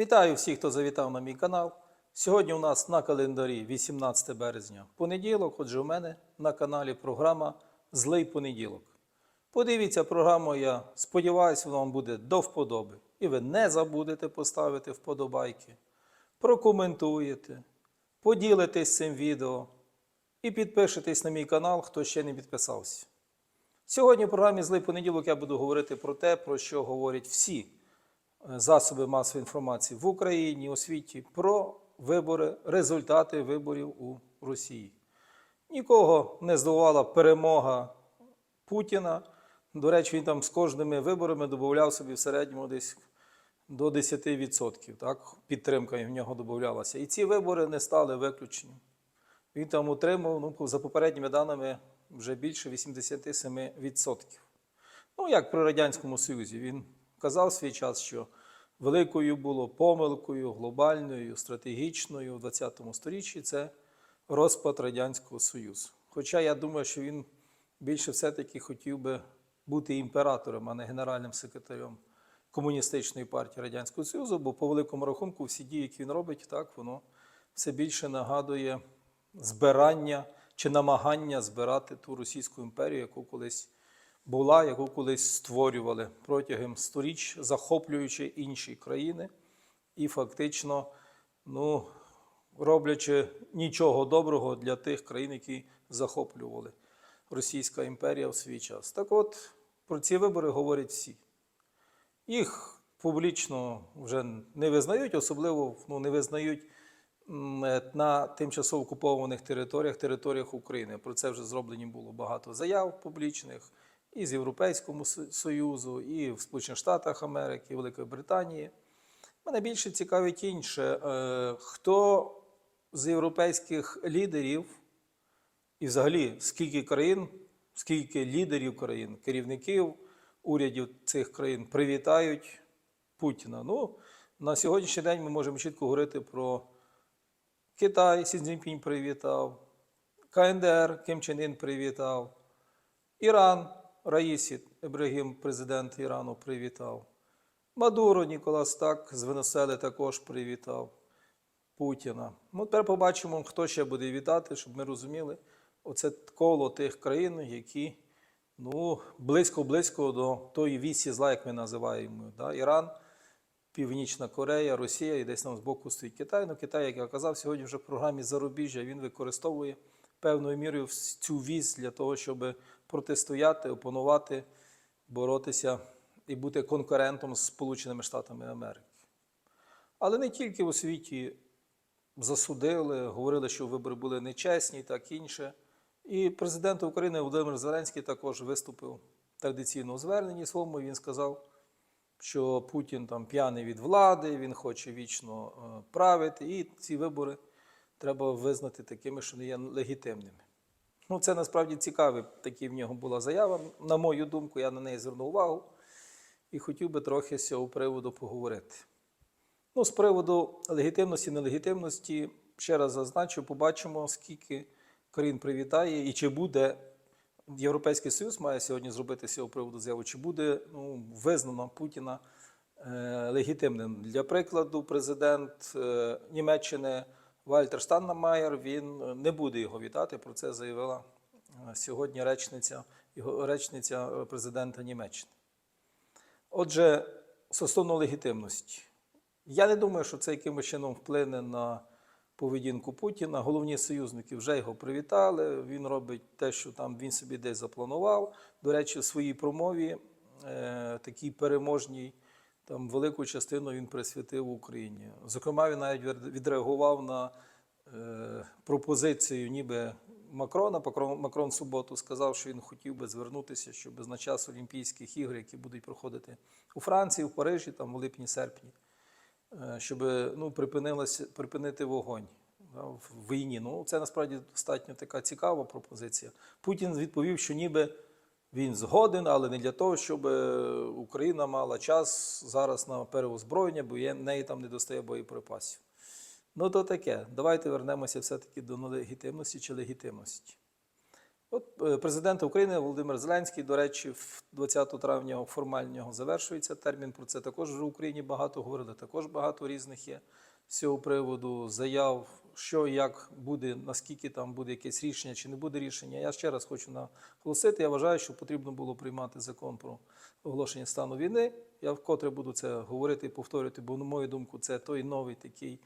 Вітаю всіх, хто завітав на мій канал. Сьогодні у нас на календарі 18 березня понеділок. Отже, у мене на каналі програма Злий понеділок. Подивіться програму, я сподіваюся, вона вам буде до вподоби. І ви не забудете поставити вподобайки, прокоментуєте, поділитесь цим відео і підпишитесь на мій канал, хто ще не підписався. Сьогодні в програмі Злий понеділок я буду говорити про те, про що говорять всі засоби масової інформації в Україні, у світі, про вибори, результати виборів у Росії. Нікого не здивувала перемога Путіна. До речі, він там з кожними виборами додавав собі в середньому десь до 10%. Так? Підтримка в нього додавалася. І ці вибори не стали виключенням. Він там отримав, ну, за попередніми даними, вже більше 87%. Ну, як при Радянському Союзі. Він казав свій час, що великою було помилкою, глобальною, стратегічною в 20 сторіччі це розпад Радянського Союзу. Хоча я думаю, що він більше все-таки хотів би бути імператором, а не генеральним секретарем Комуністичної партії Радянського Союзу, бо по великому рахунку всі дії, які він робить, так воно все більше нагадує збирання чи намагання збирати ту Російську імперію, яку колись була, яку колись створювали протягом сторіч, захоплюючи інші країни і фактично ну, роблячи нічого доброго для тих країн, які захоплювали Російська імперія в свій час. Так от про ці вибори говорять всі. Їх публічно вже не визнають, особливо ну, не визнають е, на тимчасово окупованих територіях, територіях України. Про це вже зроблені було багато заяв публічних і з Європейського Со- Союзу, і в Сполучених Штатах Америки, і Великої Британії. Мене більше цікавить інше, е, хто з європейських лідерів і взагалі скільки країн, скільки лідерів країн, керівників урядів цих країн привітають Путіна. Ну, на сьогоднішній день ми можемо чітко говорити про Китай, Сі Цзіньпінь привітав, КНДР Ким Чен Ін привітав, Іран, Раїсі Ібрагім, президент Ірану, привітав. Мадуро Ніколас Так з Венесуели також привітав Путіна. Ну, тепер побачимо, хто ще буде вітати, щоб ми розуміли. Оце коло тих країн, які ну, близько-близько до тої вісі зла, як ми називаємо. Да? Іран, Північна Корея, Росія і десь там збоку стоїть Китай. Ну, Китай, як я казав, сьогодні вже в програмі зарубіжжя він використовує певною мірою в цю вісь для того, щоб протистояти, опонувати, боротися і бути конкурентом з Сполученими Штатами Америки. Але не тільки у світі засудили, говорили, що вибори були нечесні і так інше. І президент України Володимир Зеленський також виступив традиційно у зверненні своєму. Він сказав, що Путін там п'яний від влади, він хоче вічно е, правити, і ці вибори треба визнати такими, що не є легітимними. Ну, це насправді цікавий такий в нього була заява. На мою думку, я на неї звернув увагу і хотів би трохи з цього приводу поговорити. Ну, з приводу легітимності, нелегітимності, ще раз зазначу, побачимо, скільки країн привітає і чи буде Європейський Союз має сьогодні зробити з цього приводу заяву, чи буде ну, визнано Путіна е, легітимним. Для прикладу, президент е, Німеччини Вальтер Штаннамаєр, він не буде його вітати. Про це заявила е, сьогодні речниця, речниця е, президента Німеччини. Отже, стосовно легітимності. Я не думаю, що це якимось чином вплине на поведінку Путіна. Головні союзники вже його привітали. Він робить те, що там він собі десь запланував. До речі, в своїй промові е, такій переможній, там велику частину він присвятив Україні. Зокрема, він навіть відреагував на е, пропозицію, ніби Макрона. Макрон, в суботу сказав, що він хотів би звернутися, щоб на час Олімпійських ігор, які будуть проходити у Франції, в Парижі, там в липні-серпні, е, щоб ну, припинити вогонь в війні. Ну, це насправді достатньо така цікава пропозиція. Путін відповів, що ніби він згоден, але не для того, щоб е, Україна мала час зараз на переозброєння, бо в неї там не достає боєприпасів. Ну, то таке. Давайте вернемося все-таки до нелегітимності чи легітимності. От е, президент України Володимир Зеленський, до речі, в 20 травня формально його завершується термін. Про це також в Україні багато говорили. Також багато різних є з цього приводу заяв, що як буде, наскільки там буде якесь рішення чи не буде рішення. Я ще раз хочу наголосити. Я вважаю, що потрібно було приймати закон про оголошення стану війни. Я вкотре буду це говорити і повторювати, бо на мою думку, це той новий такий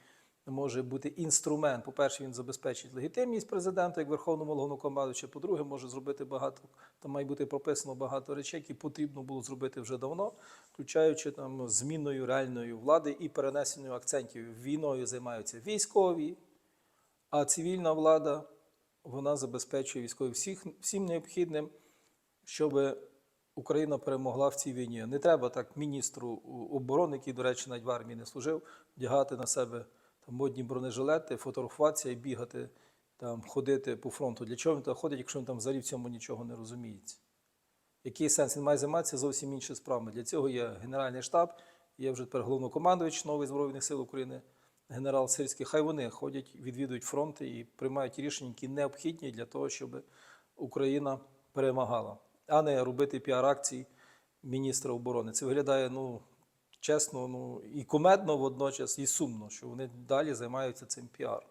може бути інструмент. По-перше, він забезпечить легітимність президента як верховного головнокомандуюча. По-друге, може зробити багато. Там має бути прописано багато речей, які потрібно було зробити вже давно, включаючи там зміною реальної влади і перенесенню акцентів. Війною займаються військові, а цивільна влада вона забезпечує військові всіх всім необхідним, щоб Україна перемогла в цій війні. Не треба так міністру оборони, який, до речі, навіть в армії не служив, вдягати на себе там модні бронежилети, фотографуватися і бігати, там, ходити по фронту. Для чого він туди ходить, якщо він там взагалі в цьому нічого не розуміється? Який сенс? Він має займатися зовсім іншими справами. Для цього є Генеральний штаб, є вже тепер головнокомандувач новий Збройних сил України, генерал Сирський. Хай вони ходять, відвідують фронти і приймають рішення, які необхідні для того, щоб Україна перемагала, а не робити піар-акції міністра оборони. Це виглядає, ну, чесно, ну, і кумедно водночас, і сумно, що вони далі займаються цим піаром.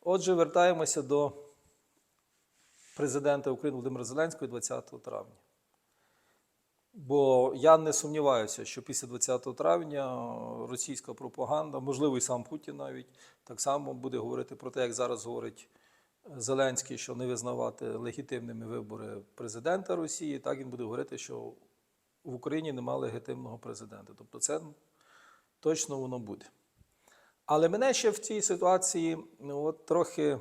Отже, вертаємося до президента України Володимира Зеленського 20 травня. Бо я не сумніваюся, що після 20 травня російська пропаганда, можливо, і сам Путін навіть так само буде говорити про те, як зараз говорить Зеленський, що не визнавати легітимними вибори президента Росії, так він буде говорити, що в Україні немає легітимного президента. Тобто це точно воно буде. Але мене ще в цій ситуації ну, от трохи.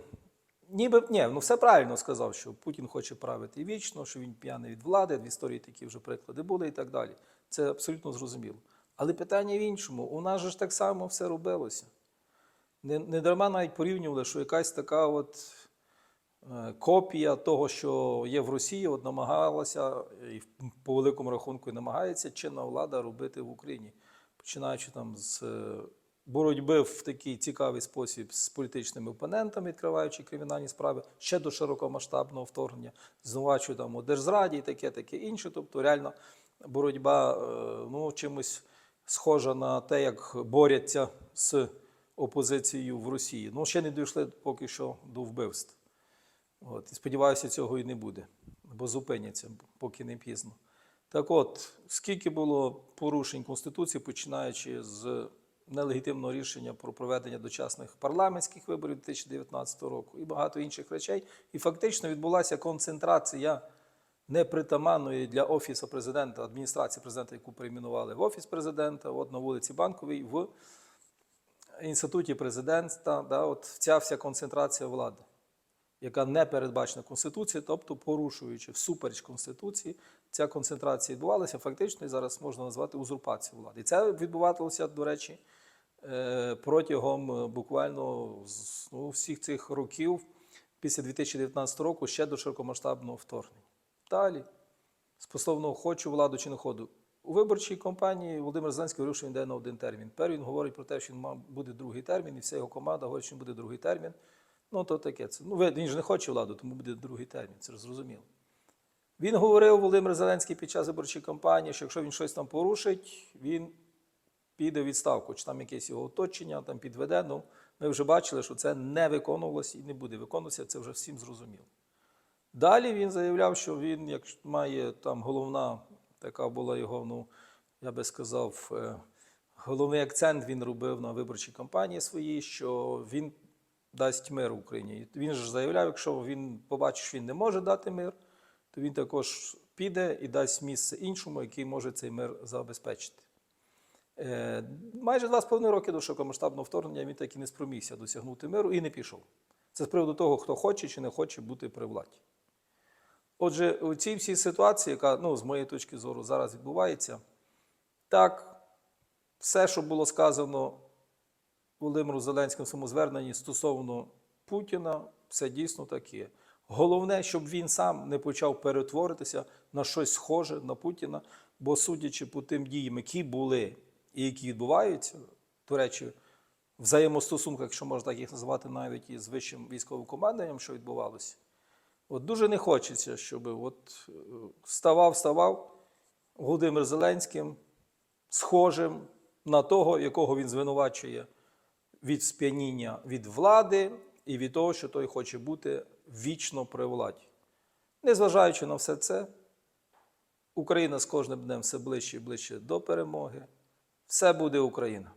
Ніби ні, ну все правильно сказав, що Путін хоче правити вічно, що він п'яний від влади, в історії такі вже приклади були і так далі. Це абсолютно зрозуміло. Але питання в іншому: у нас же ж так само все робилося. Не, не дарма навіть порівнювали, що якась така от е, копія того, що є в Росії, от намагалася і по великому рахунку і намагається чинна влада робити в Україні, починаючи там з е, боротьби в такий цікавий спосіб з політичними опонентами, відкриваючи кримінальні справи ще до широкомасштабного вторгнення, звинувачують там у держзраді і таке, таке інше. Тобто, реально боротьба е, ну, чимось схожа на те, як борються з опозицією в Росії. Ну, ще не дійшли поки що до вбивств. От, і сподіваюся, цього і не буде, бо зупиняться, поки не пізно. Так от, скільки було порушень Конституції, починаючи з нелегітимного рішення про проведення дочасних парламентських виборів 2019 року і багато інших речей. І фактично відбулася концентрація непритаманної для Офісу президента, адміністрації президента, яку перейменували в Офіс президента, от на вулиці Банковій, в інституті президента. Да, от ця вся концентрація влади. Яка не передбачена Конституцією, тобто порушуючи всупереч Конституції, ця концентрація відбувалася фактично і зараз можна назвати узурпацією влади. І це відбувалося, до речі, е, протягом е, буквально ну, всіх цих років після 2019 року ще до широкомасштабного вторгнення. Далі, стосовно хочу владу чи не ходу. У виборчій кампанії Володимир Зеленський говорив, що він йде на один термін. Тепер він говорить про те, що він буде другий термін, і вся його команда говорить, що він буде другий термін. Ну, то таке. Це. Ну, він ж не хоче владу, тому буде другий термін, це зрозуміло. Він говорив Володимир Зеленський під час виборчої кампанії, що якщо він щось там порушить, він піде в відставку, чи там якесь його оточення там підведе. Ну, ми вже бачили, що це не виконувалося і не буде виконуватися, це вже всім зрозуміло. Далі він заявляв, що він, як має там головна, така була його, ну, я би сказав, е, головний акцент він робив на виборчій кампанії своїй, що він дасть мир Україні. Він ж заявляв, якщо він побачить, що він не може дати мир, то він також піде і дасть місце іншому, який може цей мир забезпечити. Е, майже два з половиною роки до широкомасштабного вторгнення він так і не спромігся досягнути миру і не пішов. Це з приводу того, хто хоче чи не хоче бути при владі. Отже, у цій всій ситуації, яка, ну, з моєї точки зору, зараз відбувається, так, все, що було сказано Володимиру Зеленському зверненні стосовно Путіна, все дійсно таке. Головне, щоб він сам не почав перетворитися на щось схоже на Путіна, бо судячи по тим діям, які були і які відбуваються, до речі, взаємостосунках, якщо можна так їх називати, навіть із вищим військовим командуванням, що відбувалося, От дуже не хочеться, щоб от е, ставав, ставав Володимир Зеленським схожим на того, якого він звинувачує від сп'яніння від влади і від того, що той хоче бути вічно при владі. Незважаючи на все це, Україна з кожним днем все ближче і ближче до перемоги. Все буде Україна.